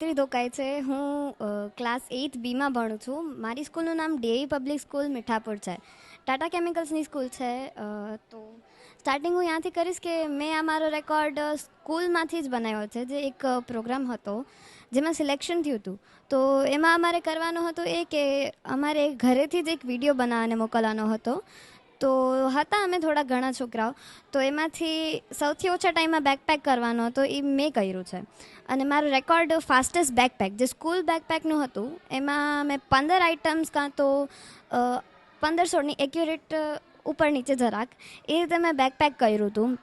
ધોકાય છે. હું class eighth બીમાં ભણું છું. મારી સ્કૂલનું નામ ડીએવી પબ્લિક સ્કૂલ મીઠાપુર છે. ટાટા કેમિકલ્સની સ્કૂલ છે તો સ્ટાર્ટિંગ હું ત્યાંથી કરીશ કે મેં આ મારો રેકોર્ડ સ્કૂલમાંથી જ બનાવ્યો છે, જે એક પ્રોગ્રામ હતો, જેમાં સિલેક્શન થયું હતું. તો એમાં અમારે કરવાનો હતો એ કે અમારે ઘરેથી જ એક વીડિયો બનાવવાને મોકલવાનો હતો. તો હતા અમે થોડા ઘણા છોકરાઓ. તો એમાંથી સૌથી ઓછા ટાઈમમાં બેકપેક કરવાનો હતો, એ મેં કર્યું છે. અને મારો રેકોર્ડ ફાસ્ટેસ્ટ બેકપેક જે સ્કૂલ બેકપેકનું હતું, એમાં મેં પંદર આઇટમ્સ કાં તો પંદર સોળની એક્યુરેટ ઉપર નીચે જરાક, એ રીતે મેં બેકપેક કર્યું હતું.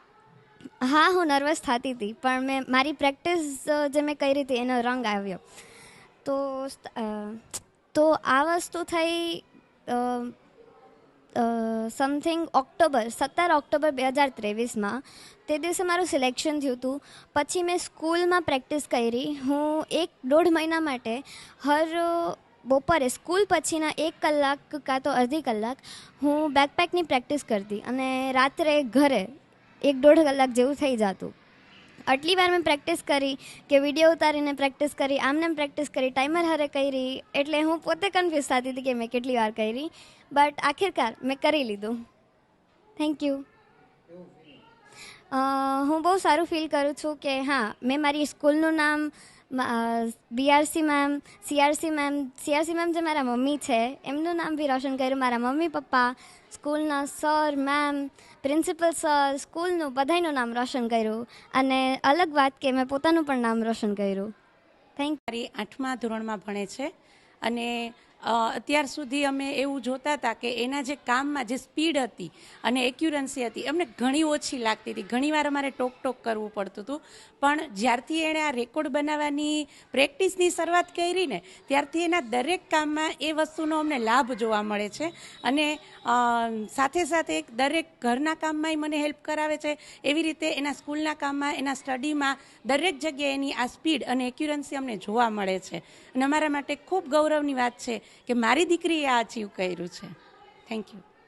હા, હું નર્વસ થતી હતી, પણ મેં, મારી પ્રેક્ટિસ જે મેં કરી હતી, એનો રંગ આવ્યો. તો તો આ વસ્તુ થઈ સમથિંગ ઓક્ટોબર સત્તર ઓક્ટોબર બે હજાર ત્રેવીસમાં તે દિવસે મારું સિલેક્શન થયું હતું. પછી મેં સ્કૂલમાં પ્રેક્ટિસ કરી. હું એક દોઢ મહિના માટે હર બપોરે સ્કૂલ પછીના એક કલાક કાં તો અડધી કલાક હું બેકપેકની પ્રેક્ટિસ કરતી અને રાત્રે ઘરે એક દોઢ કલાક જેવું થઈ જતું. આટલી વાર મેં પ્રેક્ટિસ કરી કે વીડિયો ઉતારીને પ્રેક્ટિસ કરી, આમને પ્રેક્ટિસ કરી ટાઈમર હારે કરી, એટલે હું પોતે કન્ફ્યુઝ થતી હતી કે મેં કેટલી વાર કરી. બટ આખિરકાર મેં કરી લીધું. થેન્ક યુ હું બહુ સારું ફીલ કરું છું કે હા, મેં મારી સ્કૂલનું નામ BRC ma'am CRC ma'am CRC ma'am જે મારા મમ્મી છે એમનું નામ બી રોશન કર્યું મારા મમ્મી પપ્પા સ્કૂલના સર મેમ પ્રિન્સિપલ સર સ્કૂલનું બધાયનું નામ રોશન કર્યું અને અલગ વાત કે મેં પોતાનું પણ નામ રોશન કર્યું થેન્ક આઠમા ધોરણમાં ભણે છે અને અત્યાર સુધી અમે એવું જોતા હતા કે એના જે કામમાં જે સ્પીડ હતી અને એક્યુરન્સી હતી, અમને ઘણી ઓછી લાગતી હતી. ઘણીવાર અમારે ટોક ટોક કરવું પડતું હતું. પણ જ્યારથી એણે આ રેકોર્ડ બનાવવાની પ્રેક્ટિસની શરૂઆત કરી ને, ત્યારથી એના દરેક કામમાં એ વસ્તુનો અમને લાભ જોવા મળે છે. અને સાથે સાથે એક દરેક ઘરના કામમાંય મને હેલ્પ કરાવે છે. એવી રીતે એના સ્કૂલના કામમાં, એના સ્ટડીમાં દરેક જગ્યાએ એની આ સ્પીડ અને એક્યુરન્સી અમને જોવા મળે છે. અને અમારા માટે ખૂબ ગૌરવની વાત છે કે મારી દીકરીએ આ અચીવ કર્યું છે. Thank you